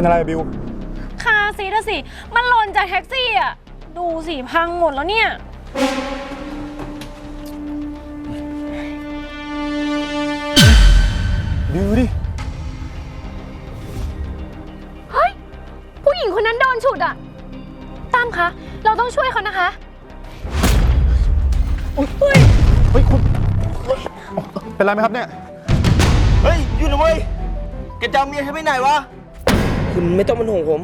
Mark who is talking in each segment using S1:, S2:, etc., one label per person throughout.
S1: เป็นอะไรอะบิว
S2: คาซีทอะสิ มันหล่นจากแท็กซี่อะดูสิพังหมดแล้วเนี่ย
S1: บิวดิ
S2: เฮ้ย ผู้หญิงคนนั้นโดนฉุดอะตั้มคะ เราต้องช่วยเขานะคะ
S1: เฮ้ยคุณเป็นไรไหมครับเนี่ย
S3: เฮ้ยหยุดนะเว้ยแกจะเอาเมียฉันไปไหนวะ คุณไม่ต้องเป็นห่วงผม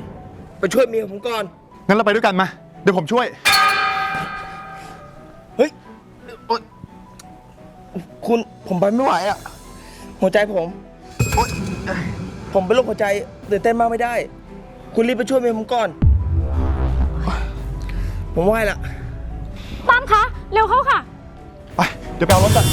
S3: ไปช่วยเมียผมก่อน
S1: งั้นเราไปด้วยกันมา เดี๋ยวผมช่วย
S3: เฮ้ยโอ๊ยคุณผมไปไม่ไหวอะ หัวใจผม โอ๊ยผมเป็นโรคหัวใจตื่นเต้นมากไม่ได้ คุณรีบไปช่วยเมียผมก่อน ผมไหวละ
S2: ตั้มคะ เร็วเข้าค่ะ
S1: ไป เดี๋ยวไปเอารถกัน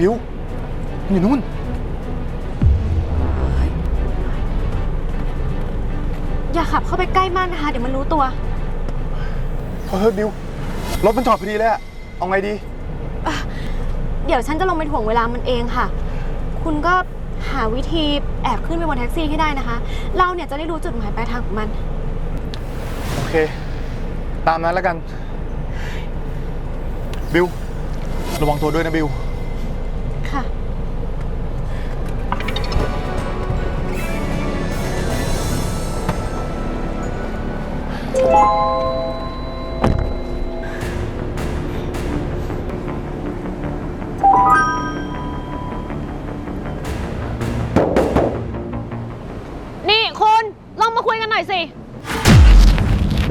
S1: บิวมันอยู่นู่น
S2: อย่าขับเข้าไปใกล้มากนะคะ เดี๋ยวมันรู้ตัว
S1: เฮ้ยบิวรถมันจอดพอดีเลยอะเอาไงดี
S2: เดี๋ยวฉันจะลงไปถ่วงเวลามันเองค่ะ คุณก็หาวิธีแอบขึ้นไปบนแท็กซี่ให้ได้นะคะ เราเนี่ยจะได้รู้จุดหมายปลายทางของมัน
S1: โอเค ตามนั้นแล้วกัน บิว ระวังตัวด้วยนะบิว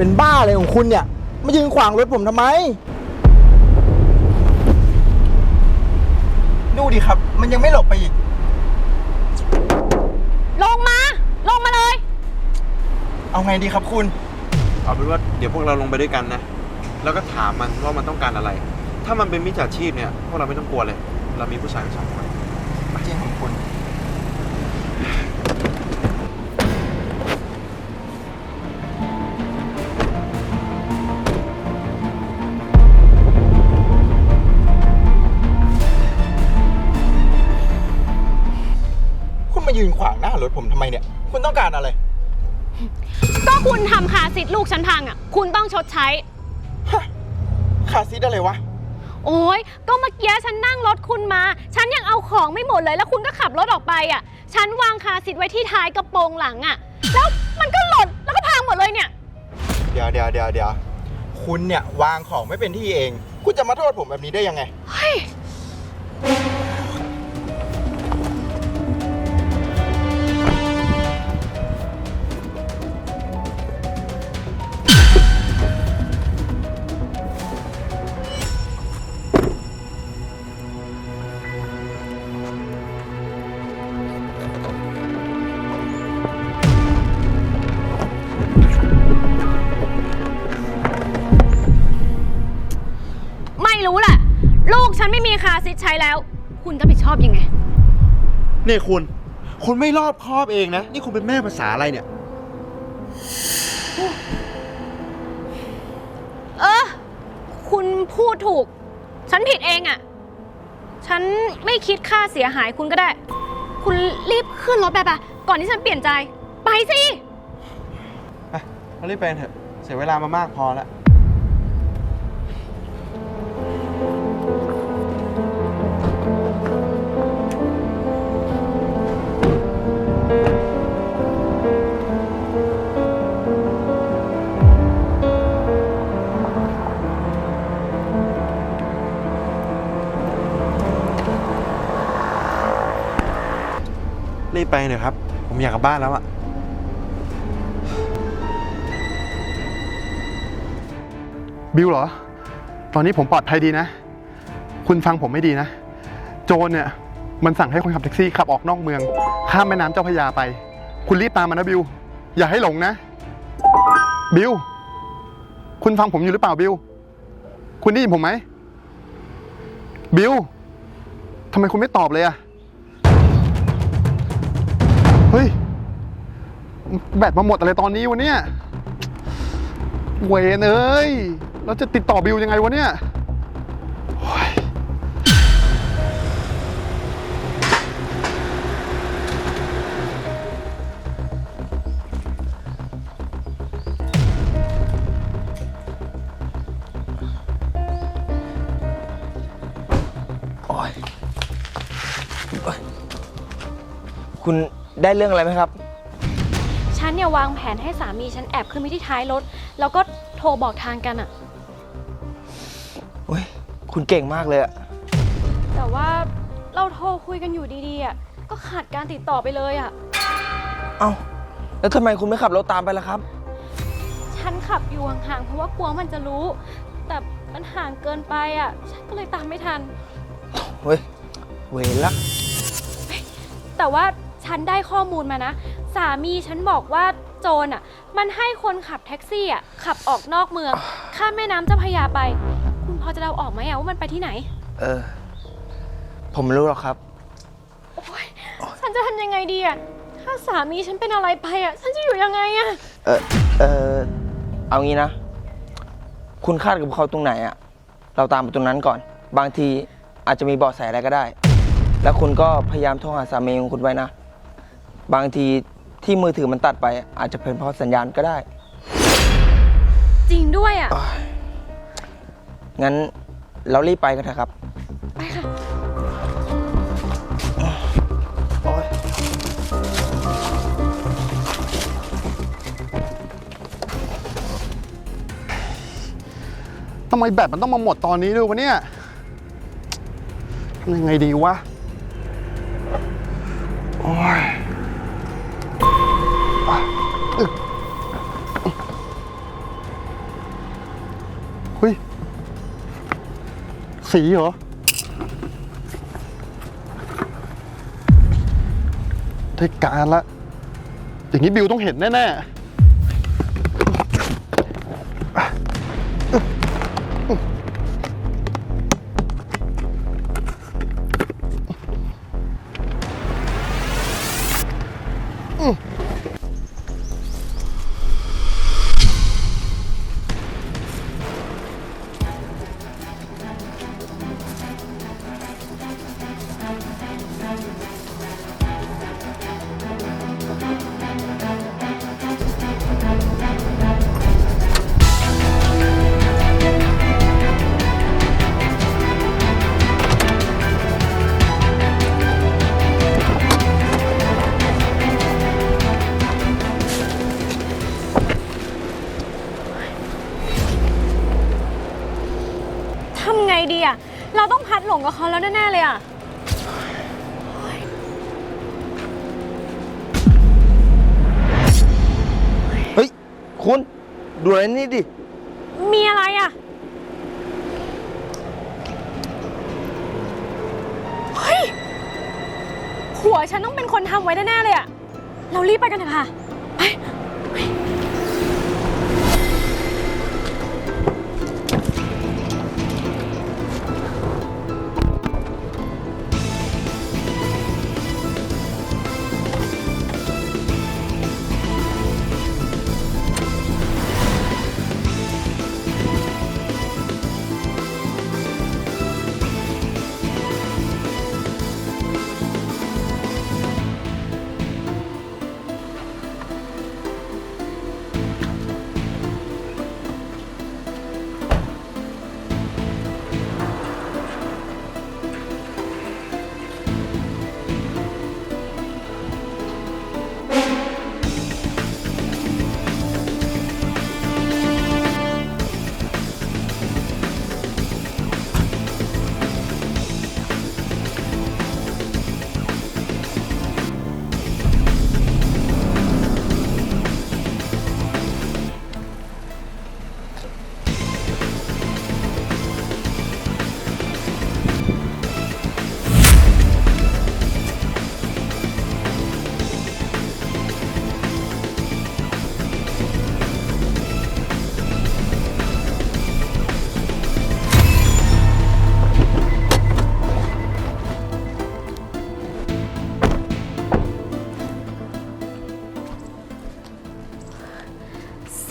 S3: เป็นบ้าอะไรของคุณเนี่ย มายืนขวางรถผมทำไม ดูดิครับ มันยังไม่หลบไปอีก
S2: ลงมา ลงมาเลย
S3: เอาไงดีครับคุณ
S4: เอาเป็นว่าเดี๋ยวพวกเราลงไปด้วยกันนะ แล้วก็ถามมันว่ามันต้องการอะไร ถ้ามันเป็นมิจฉาชีพเนี่ย พวกเราไม่ต้องกลัวเลย เรามีผู้ชายสองคน
S3: จริงของคุณ รถผมทำไมเนี่ย คุณต้องการอะไร
S2: ก็คุณทำคาสิทธิ์ลูกฉันพังอะ คุณต้องชดใช้
S3: ขาซีดอะไรวะ
S2: โอ้ยก็เมื่อกี้ฉันนั่งรถคุณมา ฉันยังเอาของไม่หมดเลยแล้วคุณก็ขับรถออกไปอะ ฉันวางคาสิทธิ์ไว้ที่ท้ายกระโปรงหลังอะ แล้วมันก็หล่นแล้วก็พังหมดเลยเนี่ย
S3: เดี๋ยวเดี๋ยวเดี๋ยวเดี๋ยวคุณเนี่ยวางของไม่เป็นที่เอง คุณจะมาโทษผมแบบนี้ได้ยังไง
S2: เฮ้ย นี่คุณ
S4: คุณไม่รอบคอบเองนะ นี่คุณเป็นแม่ภาษาอะไรเนี่ย
S2: เออ คุณพูดถูก ฉันผิดเองอะ่ะ ฉันไม่คิดค่าเสียหายคุณก็ได้ คุณรีบขึ้นรถไปปะก่อนที่ฉันเปลี่ยนใจ ไปสิ
S4: ไปเรารีบไปกันเถอะ เสียเวลามามากพอแล้ว ไปเถอะครับ ผมอยากกลับบ้านแล้วอะ
S1: บิวเหรอ ตอนนี้ผมปลอดภัยดีนะ คุณฟังผมไม่ดีนะ โจรเนี่ย มันสั่งให้คนขับแท็กซี่ขับออกนอกเมือง ข้ามแม่น้ำเจ้าพระยาไป คุณรีบตามมันนะบิว อย่าให้หลงนะ บิว คุณฟังผมอยู่หรือเปล่าบิว คุณได้ยินผมไหม บิวทำไมคุณไม่ตอบเลยอะ เฮ้ย แบตมาหมดอะไรตอนนี้วะเนี่ยเวนเอ้ยเราจะติดต่อบิวยังไงวะเนี่ยโอ้ย
S3: โอ้ยโอ๊ยคุณ ได้เรื่องอะไรไหมครับ
S2: ฉันเนี่ยวางแผนให้สามีฉันแอบขึ้นไปที่ท้ายรถ แล้วก็โทรบอกทางกันอะ
S3: โอ้ยคุณเก่งมากเลยอะ
S2: แต่ว่าเราโทรคุยกันอยู่ดีๆอะก็ขาดการติดต่อไปเลยอะ
S3: เอ้าแล้วทำไมคุณไม่ขับรถตามไปล่ะครับ
S2: ฉันขับอยู่ห่างๆเพราะว่ากลัวมันจะรู้ แต่มันห่างเกินไปอะฉันก็เลยตามไม่ทัน
S3: เฮ้ยเวรละ
S2: แต่ว่า ฉันได้ข้อมูลมานะ สามีฉันบอกว่าโจรอะ มันให้คนขับแท็กซี่อะขับออกนอกเมือง ข้ามแม่น้ำเจ้าพระยาไป คุณพอจะเดาออกไหมอะว่ามันไปที่ไหน
S3: เออ ผมไม่รู้หรอกครับ
S2: โอ๊ยฉันจะทำยังไงดีอะ ถ้าสามีฉันเป็นอะไรไปอะ ฉันจะอยู่ยังไงอะ
S3: เออเออเอางี้นะ คุณคาดกับเขาตรงไหนอะเราตามไปตรงนั้นก่อน บางทีอาจจะมีเบาะแสอะไรก็ได้ แล้วคุณก็พยายามโทรหาสามีของคุณไว้นะ บางทีที่มือถือมันตัดไป อาจจะเป็นเพราะสัญญาณก็ได้
S2: จริงด้วยอะ
S3: งั้นเรารีบไปกันเถอะครับ
S2: ไปค่ะ
S3: โอ๊ย
S1: ทำไมแบตมันต้องมาหมดตอนนี้ด้วยวะเนี่ยทำยังไงดีวะ โอ้ย สีเหรอ ได้การละ อย่างนี้บิวต้องเห็นแน่ ๆ
S2: เราต้องพัดหลงกับเขาแล้วแน่ๆเลยอะ
S3: เฮ้ย คุณ ดูอะไรนี่ดิ
S2: มีอะไรอะ เฮ้ย หัวฉันต้องเป็นคนทำไว้แน่ๆเลยอะ เรารีบไปกันเถอะค่ะ ไป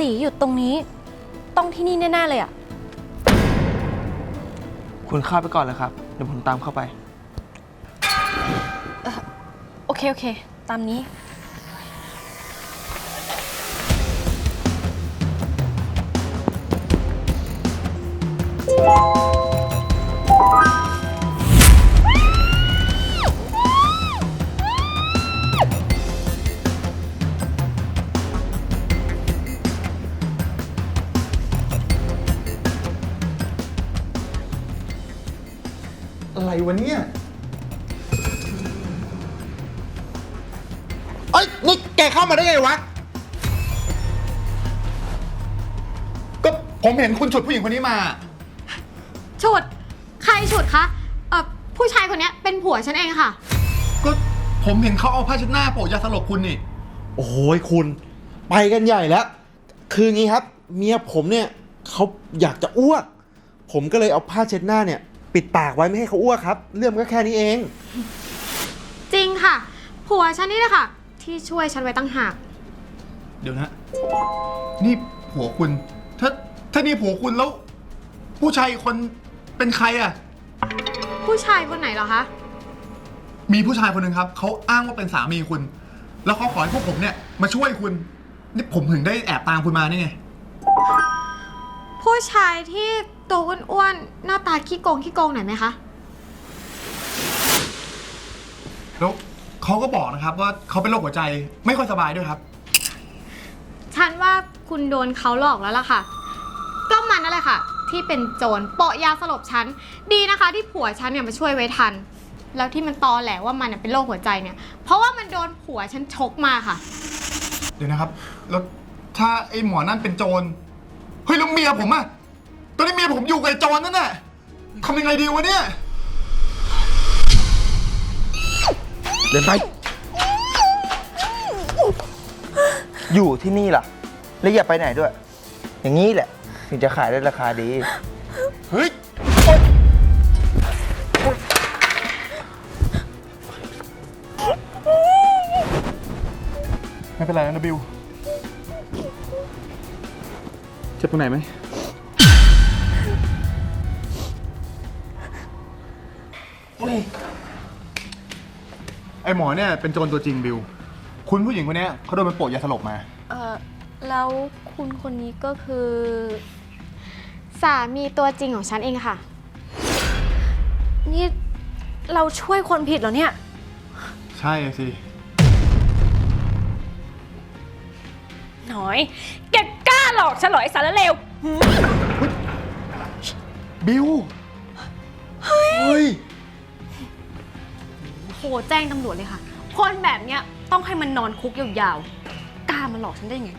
S2: สีอยู่ตรงนี้ ต้องที่นี่แน่ ๆ เลยอะ
S3: คุณคาดไปก่อนเลยครับ เดี๋ยวผมตามเข้าไป
S2: โอเค โอเค ตามนี้
S1: อะ วะเนี่ยเอ้ยนี่แกเข้ามาได้ไงวะ ก็ผมเห็นคุณฉุดผู้หญิงคนนี้มา
S5: ฉุด ใครฉุดคะเอ่อผู้ชายคนเนี้ยเป็นผัวฉันเองค่ะ
S1: ก็ผมเห็นเขาเอาผ้าเช็ดหน้าโปะยาสลบคุณนี่
S6: โอ้ยคุณ ไปกันใหญ่แล้ว คืองี้ครับ เมียผมเนี่ยเขาอยากจะอ้วก ผมก็เลยเอาผ้าเช็ดหน้าเนี่ย ปิดปากไว้ไม่ให้เขาอ้วกครับ เรื่องมันก็แค่นี้เอง
S5: จริงค่ะ ผัวฉันนี่แหละค่ะ ที่ช่วยฉันไว้ตั้งหาก
S1: เดี๋ยวนะ นี่ผัวคุณ ถ้าถ้านี่ผัวคุณแล้ว ผู้ชายอีกคนเป็นใครอะ
S5: ผู้ชายคนไหนเหรอคะ
S1: มีผู้ชายคนหนึ่งครับเขาอ้างว่าเป็นสามีคุณ แล้วเขาขอให้พวกผมเนี่ยมาช่วยคุณ นี่ผมถึงได้แอบตามคุณมานี่ไง
S5: ผู้ชายที่ตัวอ้วนๆ หน้าตาขี้โกงขี้โกงหน่อยไหมคะ
S1: แล้วเขาก็บอกนะครับว่าเขาเป็นโรคหัวใจไม่ค่อยสบายด้วยครับ
S5: ฉันว่าคุณโดนเขาหลอกแล้วล่ะค่ะ ก็มันนั่นแหละค่ะ ที่เป็นโจรโปะยาสลบฉัน ดีนะคะ ที่ผัวฉันเนี่ยมาช่วยไว้ทัน แล้วที่มันตอแหลว่ามันน่ะเป็นโรคหัวใจเนี่ย เพราะว่ามันโดนผัวฉันชกมาค่ะ
S1: เดี๋ยวนะครับ แล้วถ้าไอ้หมอนั่นเป็นโจรเฮ้ยแล้วเมียผมอะตอนนี้เมียผมอยู่กับไอ้โจรนั่นน่ะทำยังไงดีวะเนี่ย
S3: เดินไป อยู่ที่นี่ล่ะ และอย่าไปไหนด้วย อย่างนี้แหละ ถึงจะขายได้ราคาดี
S1: เฮ้ย ไม่เป็นไรนะบิว เจ็บตรงไหนไหม ไอหมอเนี่ยเป็นโจรตัวจริงบิว คุณผู้หญิงคนเนี้ยเขาโดนมันโปะยาสลบมา
S2: เออแล้วคุณคนนี้ก็คือ
S5: สามีตัวจริงของฉันเองค่ะ
S2: นี่เราช่วยคนผิดเหรอเนี่ย
S1: ใช่สิ
S2: หน่อย แกกล้า หลอกฉันเหรอไอ้สารเลวหืม
S1: บิวเฮ้ย
S2: โทรแจ้งตำรวจเลยค่ะ คนแบบเนี้ยต้องให้มันนอนคุกยาวๆ กล้ามาหลอกฉันได้ไง